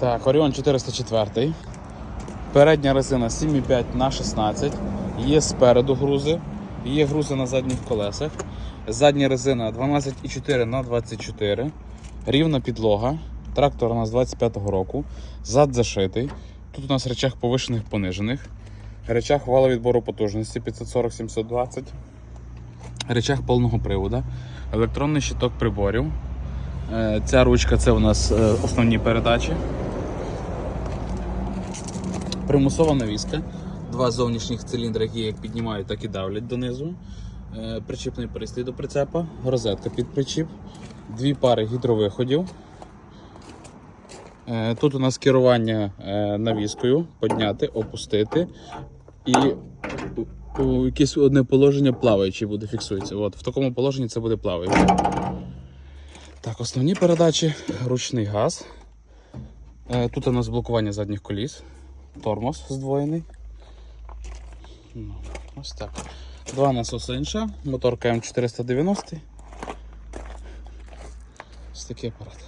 Так, Orion 404. Передня резина 7,5 на 16. Є спереду грузи, є грузи на задніх колесах. Задня резина 12,4 на 24. Рівна підлога. Трактор у нас 25-го року. Зад зашитий. Тут у нас речах повишених понижених. Речах валовідбору потужності 540-720. Речах повного приводу. Електронний щиток приборів. Е, Ця ручка це у нас е, основні передачі. Примусова навіска. Два зовнішніх циліндри, які як піднімають, так і давлять донизу. Е, Причіпний пристрій до прицепа, розетка під причіп, дві пари гідровиходів. Тут у нас керування навіскою, підняти, опустити і якесь одне положення плаваючи буде фіксується. От, в такому положенні це буде плаваючи. Так, основні передачі, ручний газ. Е, Тут у нас блокування задніх коліс, тормоз здвоєний. Ну, ось так. Два насоси інша, моторка М490. Ось такий апарат.